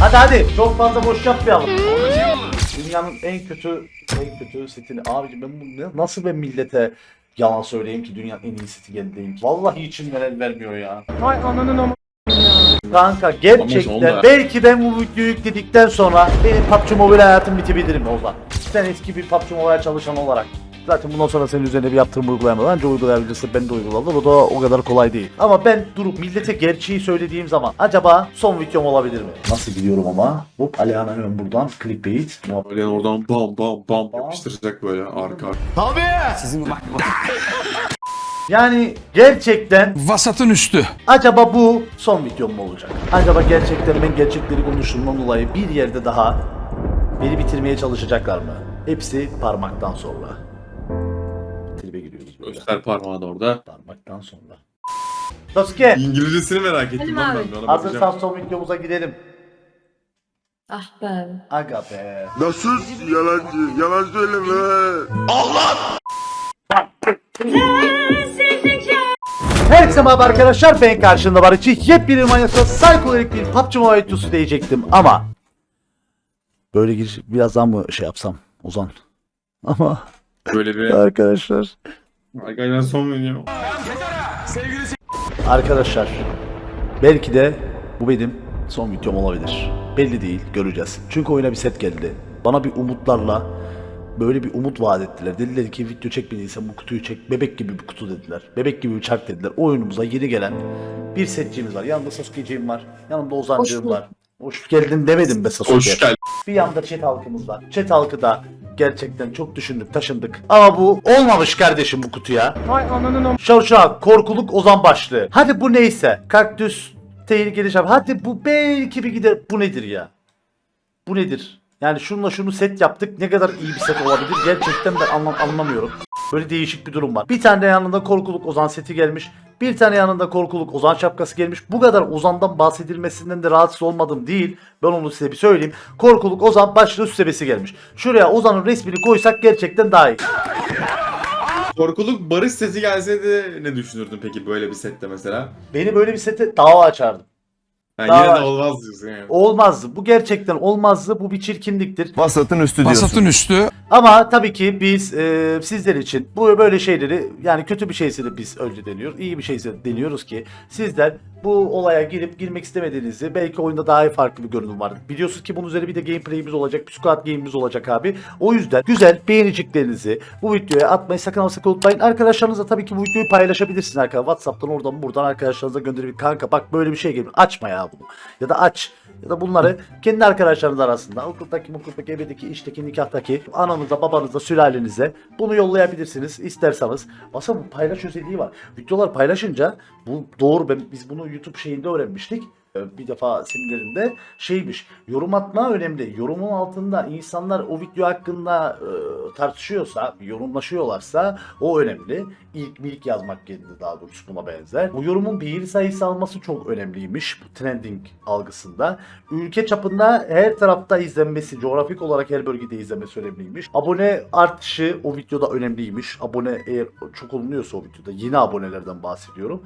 Hadi hadi çok fazla boş yapmayalım. Dünyanın en kötü en kötü setini abicim ben bu ne- nasıl ben millete yalan söyleyeyim ki dünyanın en iyi seti geldiğim. Vallahi içimden el vermiyor ya. Hay ananın ama. Kanka gerçekten belki ben bu videoyu yükledikten sonra benim PUBG Mobile hayatım bitebilir mi Ozan? Sen eski bir PUBG Mobile çalışan olarak Zaten bundan sonra senin üzerine bir yaptırım uygulayamadan önce uygulayabilirsin ben de uyguladım. O da o kadar kolay değil. Ama ben durup millete gerçeği söylediğim zaman acaba son videom olabilir mi? Nasıl gidiyorum ama? Hop Alihan hemen buradan clickbait. Böyle oradan bam bam bam yapıştıracak böyle arka. Yani gerçekten Vasatın üstü. acaba bu son videom mu olacak? Acaba gerçekten ben gerçekleri konuştuğumdan dolayı bir yerde daha beni bitirmeye çalışacaklar mı? Hepsi parmaktan sonra. Göster parmağını orada. Parmaktan sonra. Sasuke İngilizcesini merak ettim lan ben. de, Ona bakacağım. hazırsan son videomuza gidelim. Ah be. Aga be. Nasıl yalancı? Yalan söyleme. Herkese merhaba arkadaşlar ben karşında var için yepyeni manyakla psikolik bir PUBG Mobile videosu diyecektim ama Böyle giriş birazdan mı şey yapsam Ozan ama Böyle bir arkadaşlar arkadaşlar son video. Arkadaşlar belki de bu benim son videom olabilir. Belli değil göreceğiz. Çünkü oyuna bir set geldi. Bana bir umutlarla böyle bir umut vaat ettiler. Dediler ki video çekmediysen bu kutuyu çek. Bebek gibi bir kutu dediler. Bebek gibi bir çark dediler. Oyunumuza yeni gelen bir setçimiz var. Yanımda Sasuke'ciğim var. Yanımda Ozancığım var. Hoş geldin demedim be Sasuke. Hoş geldin. Bir yanda chat halkımız var. Chat halkı da gerçekten çok düşündük, taşındık. Ama bu olmamış kardeşim bu kutuya. Hay ananın ama. Şavşak, korkuluk, ozan başlığı. Hadi bu neyse. Kaktüs, tehlikeli şap. Hadi bu belki bir gider. Bu nedir ya? Bu nedir? Yani şununla şunu set yaptık. Ne kadar iyi bir set olabilir? Gerçekten ben anlam anlamıyorum. Böyle değişik bir durum var. Bir tane yanında korkuluk ozan seti gelmiş. Bir tane yanında korkuluk ozan şapkası gelmiş. Bu kadar ozandan bahsedilmesinden de rahatsız olmadım değil. Ben onu size bir söyleyeyim. Korkuluk ozan başlığı süslemesi gelmiş. Şuraya ozanın resmini koysak gerçekten daha iyi. Korkuluk barış sesi gelseydi ne düşünürdün peki böyle bir sette mesela? Beni böyle bir sete dava açardım. Ha, Daha yine var. de olmaz diyorsun yani. Olmazdı. Bu gerçekten olmazdı. Bu bir çirkinliktir. Vasatın üstü diyorsun. Vasatın üstü. Ama tabii ki biz e, sizler için bu böyle şeyleri yani kötü bir şeyse de biz önce deniyor. iyi bir şeyse de deniyoruz ki sizler bu olaya girip girmek istemediğinizi belki oyunda daha iyi farklı bir görünüm var. Biliyorsunuz ki bunun üzerine bir de gameplay'imiz olacak. Squad game'imiz olacak abi. O yüzden güzel beğeniciklerinizi bu videoya atmayı sakın ama sakın unutmayın. Arkadaşlarınızla tabii ki bu videoyu paylaşabilirsiniz arkadaşlar. Whatsapp'tan oradan buradan arkadaşlarınıza gönderip kanka bak böyle bir şey geliyor. Açma ya bunu. Ya da aç. Ya da bunları kendi arkadaşlarınız arasında okuldaki, okuldaki, evdeki, işteki, nikahtaki ananıza, babanıza, sülalenize bunu yollayabilirsiniz isterseniz. Aslında bu paylaş özelliği var. Videolar paylaşınca bu doğru ben biz bunu YouTube şeyinde öğrenmiştik. Ee, Bir defa seminerinde şeymiş yorum atma önemli. Yorumun altında insanlar o video hakkında e, tartışıyorsa, yorumlaşıyorlarsa o önemli. İlk milk yazmak yerine daha doğrusu buna benzer. Bu yorumun beğeni sayısı alması çok önemliymiş bu trending algısında. Ülke çapında her tarafta izlenmesi, coğrafik olarak her bölgede izlenmesi önemliymiş. Abone artışı o videoda önemliymiş. Abone eğer çok olunuyorsa o videoda yeni abonelerden bahsediyorum.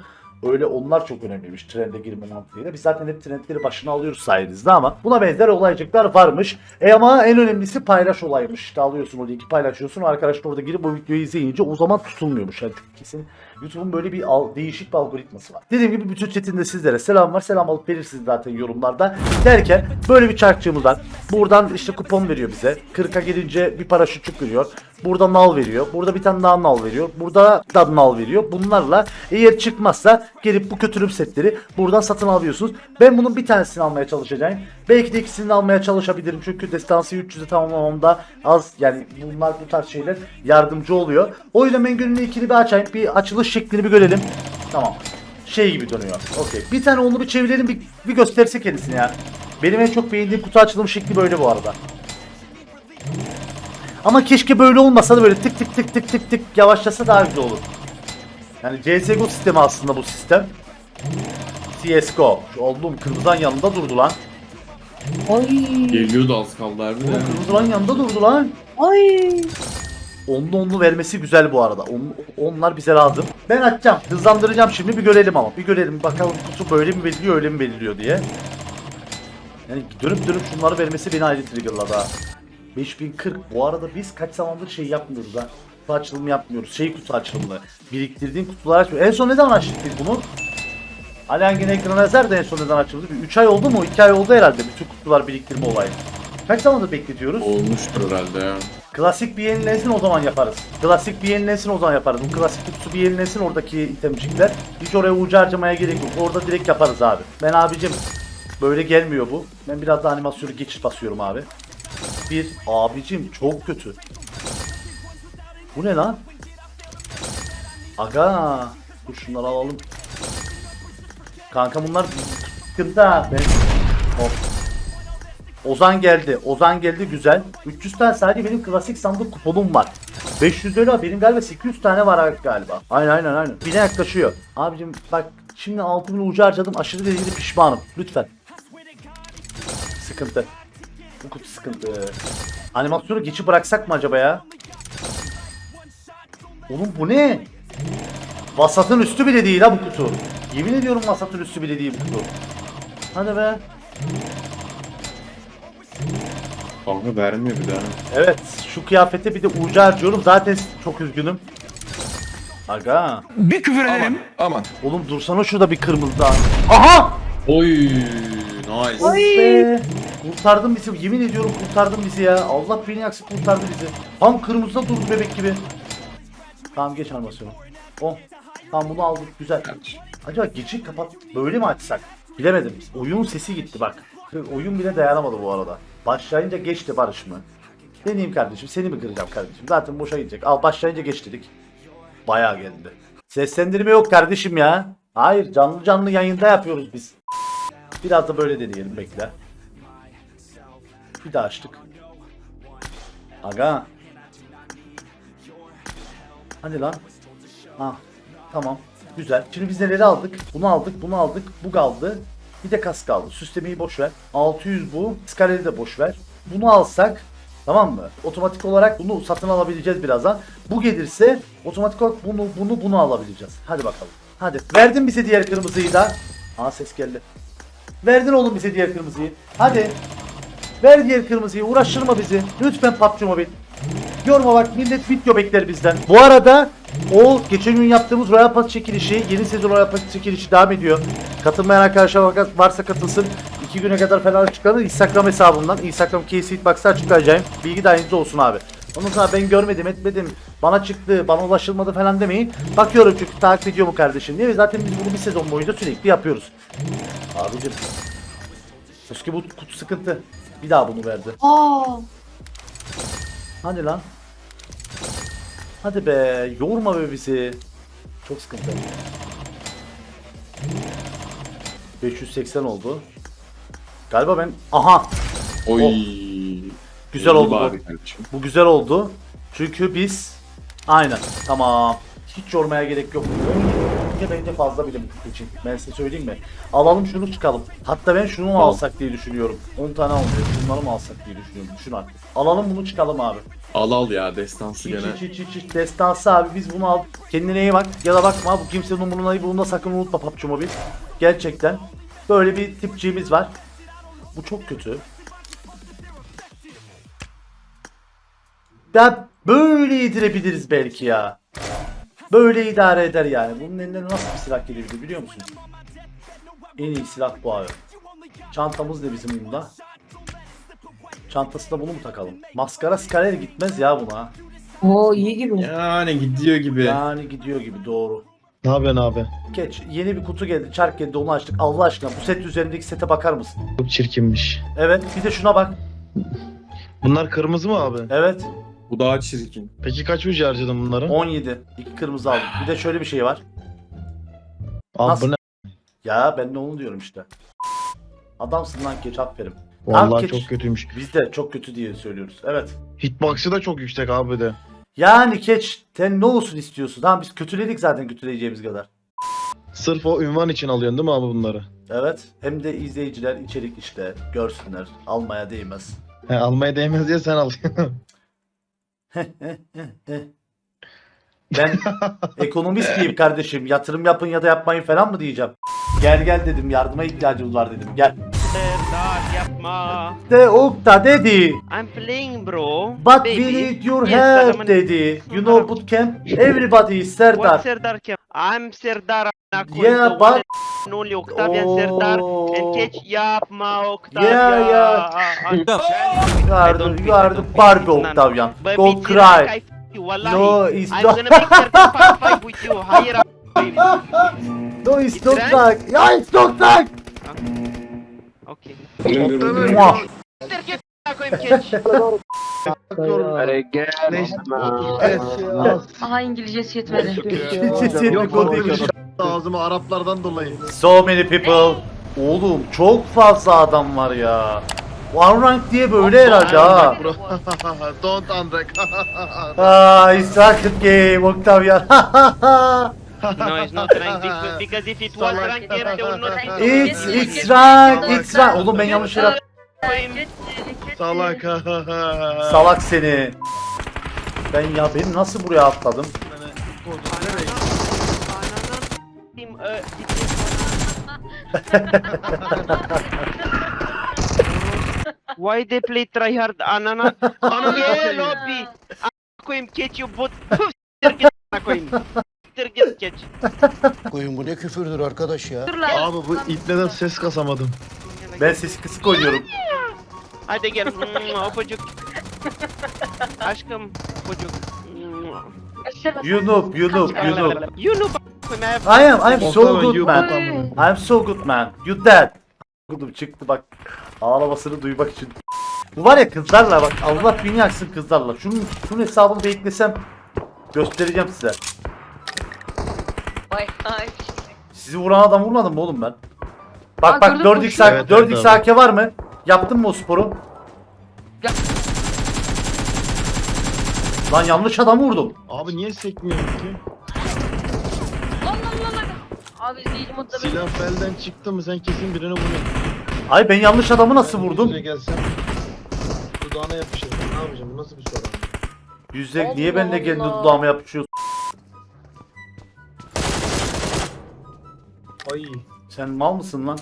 Öyle onlar çok önemliymiş trende girme mantığıyla. Biz zaten hep trendleri başına alıyoruz sayenizde ama buna benzer olaycıklar varmış. E ama en önemlisi paylaş olaymış. İşte alıyorsun o linki paylaşıyorsun. Arkadaşlar orada girip o videoyu izleyince o zaman tutulmuyormuş. Yani kesin YouTube'un böyle bir al- değişik bir algoritması var. Dediğim gibi bütün chatinde sizlere selam var. Selam alıp verirsiniz zaten yorumlarda. Derken böyle bir çarkçığımız var. Buradan işte kupon veriyor bize. 40'a gelince bir paraşütçük veriyor. Burada nal veriyor. Burada bir tane daha nal veriyor. Burada da nal veriyor. Bunlarla eğer çıkmazsa gelip bu kötürüm setleri buradan satın alıyorsunuz. Ben bunun bir tanesini almaya çalışacağım. Belki de ikisini almaya çalışabilirim. Çünkü destansı 300'e tamamlamamda az yani bunlar bu tarz şeyler yardımcı oluyor. O yüzden ben gönüllü ikili bir açayım. Bir açılış şeklini bir görelim. Tamam. Şey gibi dönüyor. Okey. Bir tane onu bir çevirelim bir, bir gösterse kendisini ya. Benim en çok beğendiğim kutu açılım şekli böyle bu arada. Ama keşke böyle olmasa da böyle tık tık tık tık tık tık yavaşlasa daha güzel olur. Yani CSGO sistemi aslında bu sistem. CSGO. Şu olduğum kırmızıdan yanında durdu lan. Ay. Geliyordu az kaldı harbi de. Oğlum kırmızıdan yanında durdu lan. Ay. Onlu onlu vermesi güzel bu arada. On, onlar bize lazım. Ben açacağım. Hızlandıracağım şimdi bir görelim ama. Bir görelim bakalım kutu böyle mi belirliyor öyle mi belirliyor diye. Yani dönüp dönüp şunları vermesi beni ayrı triggerladı ha. 5040 bu arada biz kaç zamandır şey yapmıyoruz ha. Kutu açılımı yapmıyoruz. Şey kutu açılımı. Biriktirdiğin kutuları açmıyoruz. En son ne zaman açtık biz bunu? Ali Hangi ekrana yazar da en son neden açıldı? 3 ay oldu mu? 2 ay oldu herhalde bütün kutular biriktirme olayı. Kaç zamandır bekletiyoruz? Olmuştur herhalde ya. Klasik bir yenilensin o zaman yaparız. Klasik bir yenilensin o zaman yaparız. Bu klasik kutusu bir yenilensin oradaki itemcikler. Hiç oraya ucu harcamaya gerek yok. Orada direkt yaparız abi. Ben abicim böyle gelmiyor bu. Ben biraz da animasyonu geçiş basıyorum abi. Bir abicim çok kötü. Bu ne lan? Aga. Dur şunları alalım. Kanka bunlar sıkıntı. Ben... Hop. Ozan geldi. Ozan geldi güzel. 300 tane sadece benim klasik sandık kuponum var. 500 lira benim galiba 800 tane var galiba. Aynen aynen aynen. Bine yaklaşıyor. Abicim bak şimdi 6000 ucu harcadım aşırı derecede pişmanım. Lütfen. Sıkıntı. Bu kutu sıkıntı. Animasyonu geçi bıraksak mı acaba ya? Oğlum bu ne? Vasatın üstü bile değil ha bu kutu. Yemin ediyorum vasatın üstü bile değil bu kutu. Hadi be. Kanka vermiyor bir daha. Evet şu kıyafete bir de ucu harcıyorum zaten çok üzgünüm. Aga. Bir küfür ederim. Aman. Oğlum dursana şurada bir kırmızı daha. Aha! Oy. Nice. Of be. Kurtardın bizi yemin ediyorum kurtardın bizi ya. Allah beni yaksın kurtardı bizi. Tam kırmızıda durdu bebek gibi. Tamam geç animasyonu. Oh. Tamam bunu aldık güzel. Acaba geçi kapat böyle mi açsak? Bilemedim. Oyun sesi gitti bak. Oyun bile dayanamadı bu arada. Başlayınca geçti Barış mı? Deneyeyim kardeşim. Seni mi kıracağım kardeşim? Zaten boşa gidecek. Al başlayınca geç dedik. Bayağı geldi. Seslendirme yok kardeşim ya. Hayır canlı canlı yayında yapıyoruz biz. Biraz da böyle deneyelim bekle. Bir daha açtık. Aga. Hadi lan. Ha. Tamam. Güzel. Şimdi biz neleri aldık? Bunu aldık, bunu aldık. Bu kaldı. Bir de kas kaldı. Süslemeyi boş ver. 600 bu. Skaleli de boş ver. Bunu alsak Tamam mı? Otomatik olarak bunu satın alabileceğiz birazdan. Bu gelirse otomatik olarak bunu bunu bunu alabileceğiz. Hadi bakalım. Hadi. Verdin bize diğer kırmızıyı da. Aa ses geldi. Verdin oğlum bize diğer kırmızıyı. Hadi. Ver diğer kırmızıyı. Uğraştırma bizi. Lütfen PUBG Mobile. Yorma bak millet video bekler bizden. Bu arada o geçen gün yaptığımız Royal Pass çekilişi, yeni sezon Royal Pass çekilişi devam ediyor. Katılmayan arkadaşlar varsa katılsın. 2 güne kadar falan çıkarır Instagram hesabımdan. Instagram Box'ta açıklayacağım. Bilgi dahilinizde olsun abi. Ondan sonra ben görmedim etmedim. Bana çıktı, bana ulaşılmadı falan demeyin. Bakıyorum çünkü takip ediyor mu kardeşim diye. Zaten biz bunu bir sezon boyunca sürekli yapıyoruz. Abicim. Eski bu kutu sıkıntı. Bir daha bunu verdi. Aa. Hadi lan. Hadi be, yorma be bizi. Çok sıkıntı. 580 oldu. Galiba ben... Aha! Oy. Güzel İyi oldu bu. Bu güzel oldu. Çünkü biz... Aynen. Tamam. Hiç yormaya gerek yok. Önce bence fazla bilim için. Ben size söyleyeyim mi? Alalım şunu çıkalım. Hatta ben şunu mu alsak diye düşünüyorum. 10 tane almıyor. Bunları mı alsak diye düşünüyorum. Düşün artık. Alalım bunu çıkalım abi. Al al ya destansı gene. hiç hiç hiç hiç destansı abi biz bunu al. Kendine iyi bak ya da bakma bu kimsenin umuruna değil bunu da sakın unutma PUBG Mobile. Gerçekten böyle bir tipçiğimiz var. Bu çok kötü. Ya böyle yedirebiliriz belki ya. Böyle idare eder yani. Bunun elinden nasıl bir silah gelebilir biliyor musun? En iyi silah bu abi. Çantamız ne bizim bunda? Çantasına bunu mu takalım? Maskara skaler gitmez ya buna. Oo iyi gibi. Yani gidiyor gibi. Yani gidiyor gibi doğru. Ne yapıyorsun abi? Geç. Yeni bir kutu geldi. Çark geldi. Onu açtık. Allah aşkına bu set üzerindeki sete bakar mısın? Çok çirkinmiş. Evet. Bir de şuna bak. Bunlar kırmızı mı abi? Evet. Bu daha çirkin. Peki kaç ucu harcadın bunları? 17. İki kırmızı aldım. Bir de şöyle bir şey var. Abi Nasıl? bu ne? Ya ben de onu diyorum işte. Adamsın lan geç aferin. Vallahi geç. çok kötüymüş. Biz de çok kötü diye söylüyoruz. Evet. Hitbox'ı da çok yüksek abi de. Yani keç. Sen ne olsun istiyorsun? Tamam biz kötüledik zaten kötüleyeceğimiz kadar. Sırf o ünvan için alıyorsun değil mi abi bunları? Evet. Hem de izleyiciler içerik işte görsünler. Almaya değmez. He, almaya değmez diye sen alıyorsun. Ben ekonomist diyeyim kardeşim. Yatırım yapın ya da yapmayın falan mı diyeceğim. Gel gel dedim. Yardıma ihtiyacımız var dedim. Gel. Yapma. De Okta dedi. I'm playing bro. But Baby. we need your Yes, help adamın- dedi. You know bootcamp? Everybody is What Serdar. Serdar? I'm Serdar. amına Yeah, but- one and Only Octavian Serdar. Oh. And catch yapma Octavian. Yeah, yeah. I You are don't the, you are I the don't Barbie Octavian. Baby, cry. I f- you, wallahi. No, it's I'm not. gonna make 35 with you. Hayır abi. No, it's not like. Ya it's not like. Okay. Muah. Siktir git amına koyayım catch. Aha İngilizcesi yetmedi. Yok konuşuyor. ağzıma Araplardan dolayı. So many people. Oğlum çok fazla adam var ya. One rank diye böyle herhalde ha. Don't Andrek. Ah, it's rocket game Octavian. No, it's not ranked because, because if it was ranked game, they would not think it's it's rank, it's rank. Oğlum ben yanlış yere Salak. Salak seni. Ben ya benim nasıl buraya atladım? Why they play tryhard anana? Anana yeah, lobby. Koyayım catch you bot. Koyayım. Siktir git catch. Koyun bu ne küfürdür arkadaş ya. Dur lan. Abi bu ipneden ses kasamadım. Ben sesi kısık oynuyorum. Hadi gel. Öpücük. Aşkım. Öpücük. Mwah. You noob, you know koyayım. I am, I am so good you man. bot I'm so good man. You dead. Kudum çıktı bak. Ağlamasını duymak için. Bu var ya kızlarla bak Allah beni yaksın kızlarla. Şunun, şunun hesabını bir eklesem göstereceğim size. Vay ay. Sizi vuran adam vurmadım mı oğlum ben? Bak Aa, bak gördüm 4x koşuyor. AK, Evet, 4x evet AK var mı? Yaptın mı o sporu? Ya- Lan yanlış adamı vurdum. Abi niye sekmiyorsun ki? Lan lan lan lan. Abi izleyici modda Silah belden çıktı mı sen kesin birini vuruyorsun. Ay ben yanlış adamı nasıl vurdum? Yüzüne gelsen dudağına yapışır. Ne yapacağım? Bu nasıl bir soru? Yüzde Allah niye ben de kendi Allah. dudağıma yapışıyorsun? Ay. Sen mal mısın lan?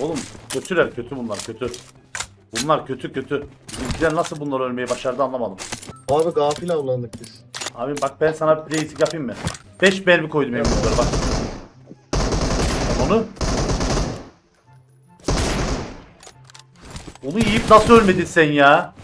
Oğlum kötüler kötü bunlar kötü. Bunlar kötü kötü. Bizimkiler nasıl bunlar ölmeyi başardı anlamadım. Abi gafil avlandık biz. Abi bak ben sana bir basic yapayım mı? 5 mermi koydum elimizde bak. Onu. Onu yiyip nasıl ölmedin sen ya?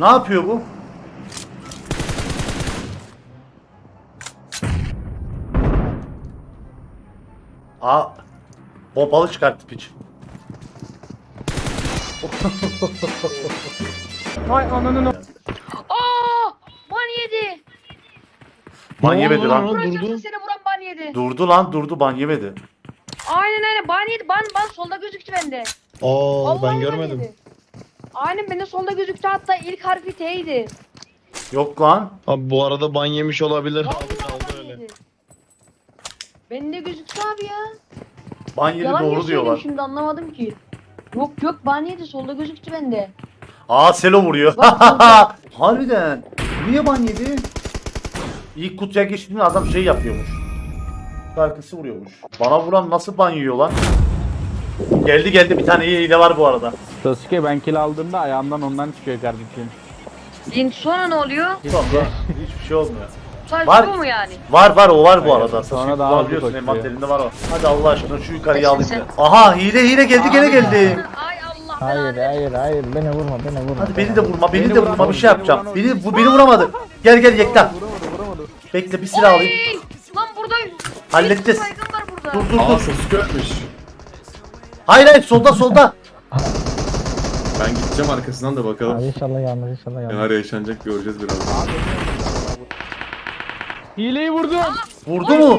Ne yapıyor bu? Aa, pompalı çıkarttı piç. Aa! Ban yedi. Ban Ne yemedi oldu lan. durdu. seni vuran ban yedi. Durdu lan durdu ban yemedi. Aynen aynen ban yedi. Ban ban solda gözüktü bende. Aa Vallahi ben görmedim. yedi. Aynen bende solda gözüktü hatta ilk harfi T'ydi. Yok lan. Abi bu arada ban yemiş olabilir. Abi kaldı öyle. Bende gözüktü abi ya. Ban yedi Yalan doğru doğru diyorlar. şimdi anlamadım ki. Yok yok ban yedi solda gözüktü bende. Aa Selo vuruyor. Bak, bak, Harbiden. Niye ban yedi? İlk kutuya geçtiğinde adam şey yapıyormuş. Şarkısı vuruyormuş. Bana vuran nasıl ban yiyor lan? Geldi geldi bir tane iyi hile var bu arada. Sasuke ben kill aldığımda ayağımdan ondan çıkıyor kardeşim. Din sonra ne oluyor? Sonra hiçbir şey olmuyor. Sadece Var. bu mu yani? Var var o var bu Hayır, arada. sonra Sasuke daha hızlı kullanabiliyorsun koşuyor. envanterinde var o. Hadi Allah aşkına şu yukarıya alayım. Sen- ya. Aha hile hile geldi gene geldi. Ay Allah Hayır belanı. hayır hayır beni vurma beni vurma. Hadi beni de vurma, beni, Beni de vuran vurma bir oldu, şey beni yapacağım. vuran Beni bu beni vuramadı. Gel gel Yekta. Bekle bir silah alayım. Ay, Lan burada Halledeceğiz. var burada. Dur dur Aa dur. Sasuke ölmüş. Hayır hayır solda solda. Ben gideceğim arkasından da bakalım. inşallah yanlış inşallah yanlış. Neler yaşanacak göreceğiz birazdan. Hileyi vurdum. Vurdu mu?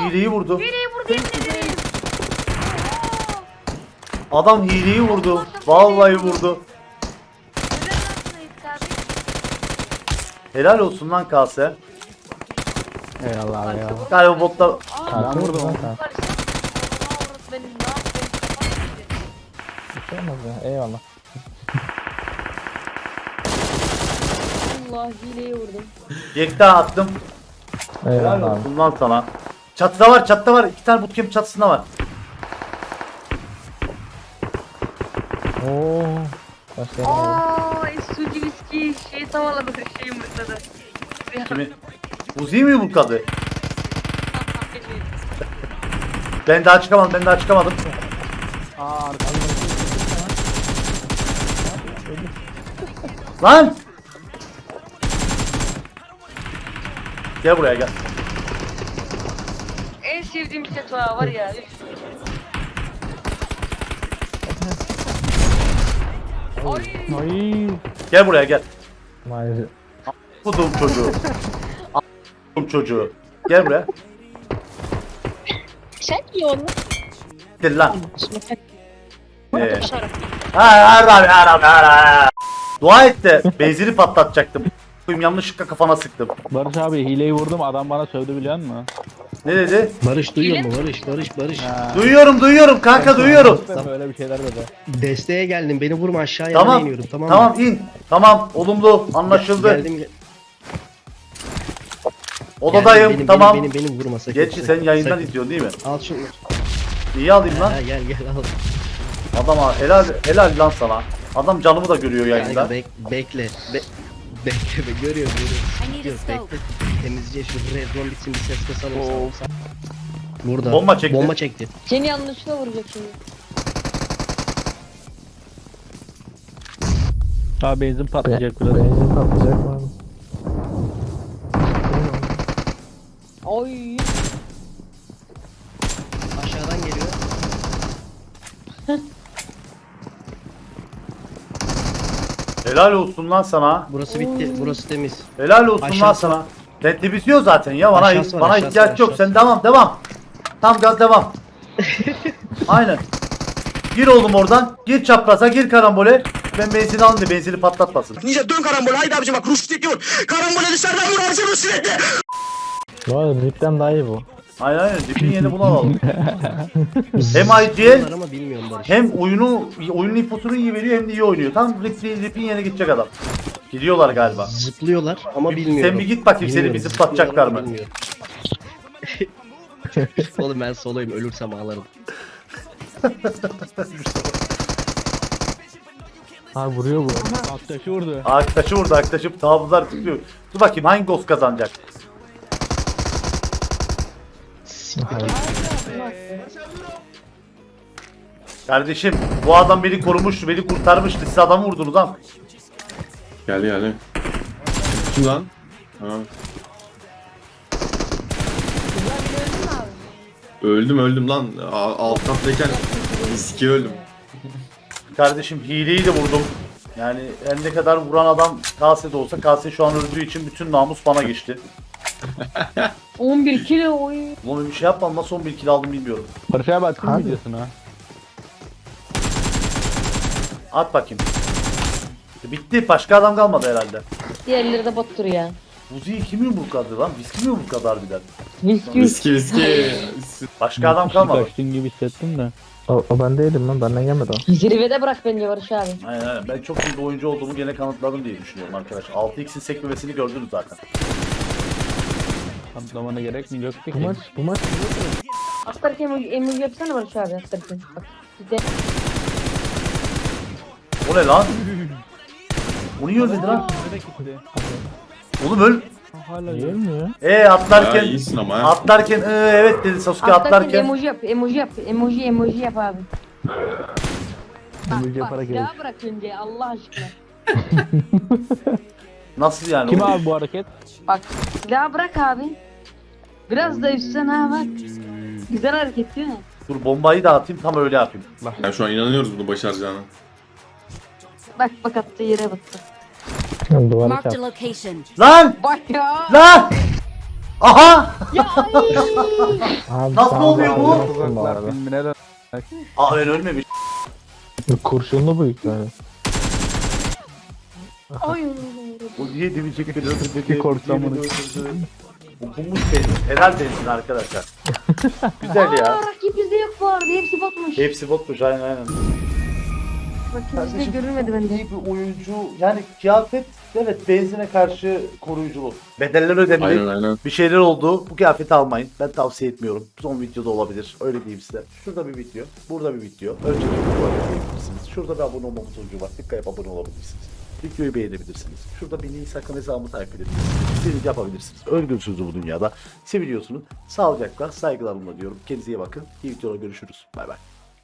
Hileyi vurdu. Nereye vurdu? Adam hileyi vurdu. Vallahi vurdu. Helal olsun abi. Lan Kase. Eyvallah abi eyvallah. Galiba botlar Ben vurdum onu. Var Allah ne yapayım? Eyvallah. Tuğa hileyi vurdum. Yekta attım. Helal Eyvallah abi. olsun lan sana. Çatıda var çatıda var. İki tane bootcamp çatısında var. Oo. Başlayalım. Aaa suci viski şey tavaladı şey yumurtladı. Kimi? Uzi mi bu kadı? Ben daha çıkamadım ben daha çıkamadım. Aa. Lan! Gel buraya gel. En sevdiğim set var var ya. üf. Ay. Ay. Gel buraya gel. Maalesef. Kudum çocuğu. Kudum çocuğu. Gel buraya. Sen iyi onu. Gel lan. Şimdi Ee, dışarı. ha, ha, ha, ha, ha, ha. Dua et de benzini patlatacaktım. Koyayım yanlışlıkla kafana sıktım. Barış abi hileyi vurdum adam bana sövdü biliyor musun? Ne dedi? Barış duyuyor mu? Barış, Barış, Barış. Ha. Duyuyorum duyuyorum kanka duyuyorum. Böyle bir şeyler dedi. Desteğe geldim. Beni vurma aşağıya Tamam. iniyorum. Tamam mı? Tamam in. Tamam olumlu anlaşıldı. Geldim. gel- Odadayım benim, tamam. Benim, benim, benim vurma sakın. Geç sakın, sen yayından sakın. izliyorsun değil mi? Al şunu. İyi alayım lan. Ha, gel gel al. Adama helal helal lan sana. Adam canımı da görüyor yayında. Kanka bek, bekle. Be, bekle be görüyorum görüyorum. Yok bekle. Temizce şu red one bitsin bir ses kasalım. ol. Burada. Bomba çekti. Bomba çekti. Seni yanlışlıkla vuracak şimdi. Abi benzin patlayacak burada. Benzin patlayacak mı? Ay. Aşağıdan geliyor. Helal olsun lan sana. Burası bitti. Burası temiz. Helal olsun lan Aşağısı sana. Sen temizliyor zaten ya bana Aşağısı var, bana aşağısı ihtiyaç var, yok. aşağısı. Sen devam devam. Tam gaz devam. Aynen. Gir oğlum oradan. Gir çapraza, gir karambole. Ben benzin alayım da benzini patlatmasın. Nice dön karambol haydi abicim bak Rustik vur. Karambole dışarıdan vur abicim sürekli. Bu arada Rip'ten daha iyi bu. Aynen aynen. Dipin yeni bunu alalım. hem IGL Bunlar ama bilmiyorum Barış. hem oyunu oyunun infosunu iyi veriyor hem de iyi oynuyor. Tam Rip, Rip'in yerine gidecek adam. Gidiyorlar galiba. Zıplıyorlar ama bilmiyorum. sen bir git bakayım, seni bir Bilmiyorum, zıplatacaklar zıplıyorlar ama mı? bilmiyorum. Oğlum ben soloyum ölürsem ağlarım. Ha vuruyor bu. Aktaşı vurdu. Arkadaşı vurdu arkadaşı tablolar tutuyor. Dur bakayım hangi ghost kazanacak? Kardeşim bu adam beni korumuştu, beni kurtarmıştı. Siz adamı vurdunuz ha. Geldi geldi. Kim lan? Ha. Öldüm öldüm lan. A- Alt kattayken riski öldüm. Kardeşim hileyi de vurdum. Yani her ne kadar vuran adam KS'de olsa KS şu an öldüğü için bütün namus bana geçti. 11 kilo oy. Ulan bir şey yapmam nasıl 11 kill aldım bilmiyorum. Barış abi attın mı Abi. videosunu? At bakayım. Bitti başka adam kalmadı herhalde. Diğerleri de bottur ya. Buzi'yi kim yumrukladı lan? Viski mi yumrukladı harbiden? Viski. Viski viski. Başka adam kalmadı. Kaçtın gibi hissettim de. O, o ben değilim lan benden gelmedi o. Zirvede bırak bence Barış abi. Aynen aynen. Ben çok iyi bir oyuncu olduğumu gene kanıtladım diye düşünüyorum arkadaşlar. 6x'in sekmemesini gördünüz zaten. Atlamana gerek mi Bu ki? maç bu maç Atlarken emoji, emoji yapsana Barış abi atlarken. Bak. Bir de. O ne lan? O niye ölmedi lan? Nereye gitti? Oğlum öl. Hala yiyor. mi ya? Ee Ya atlarken iyisin ama ha. atlarken ee, evet dedi Sasuke Atlarken atlarken. emoji yap, emoji yap, emoji emoji yap abi. Emoji yaparak gelir. silahı bırak önce Allah aşkına. Nasıl yani? Kim abi bu hareket? Bak silahı bırak abi. Biraz da üstten ha bak. Güzel hareket değil mi? Dur bombayı da atayım tam öyle yapayım. Ya şu an inanıyoruz bunu başaracağına. Bak bak attığı yere battı. Duvara Marked a çarp. location. Lan! Bak ya. Lan! Aha! ya ay. Abi, Nasıl sağ oluyor ol, bu? yaptın bu arada. filmine dön. Aa ben ölmemiş. Kurşunlu bu yani. ay. O niye demeyecek beni öldürdü. Bir korksam bunu. Okunmuş benzin. Helal benzin arkadaşlar. Güzel ya. Aa rakip bizde yok bu arada hepsi botmuş. Hepsi botmuş aynen aynen. Bakayım işte görülmedi bende. iyi bir oyuncu yani kıyafet evet benzine karşı koruyuculuk. Bedeller ödenilir. aynen. Bir şeyler oldu. Bu kıyafeti almayın. Ben tavsiye etmiyorum. Son videoda olabilir. Öyle diyeyim size. Şurada bir video. Burada bir video. Önceki videoları izleyebilirsiniz. Şurada bir abone olma butonu var. Tıklayıp abone olabilirsiniz. Videoyu beğenebilirsiniz. Şurada beni sakın hesabımı takip edebilirsiniz. İstediğinizi yapabilirsiniz. Özgürsüz bu dünyada. Seviyorsunuz. Sağlıcakla, saygılarımla diyorum. Kendinize iyi bakın. İyi videoda görüşürüz. Bay bay.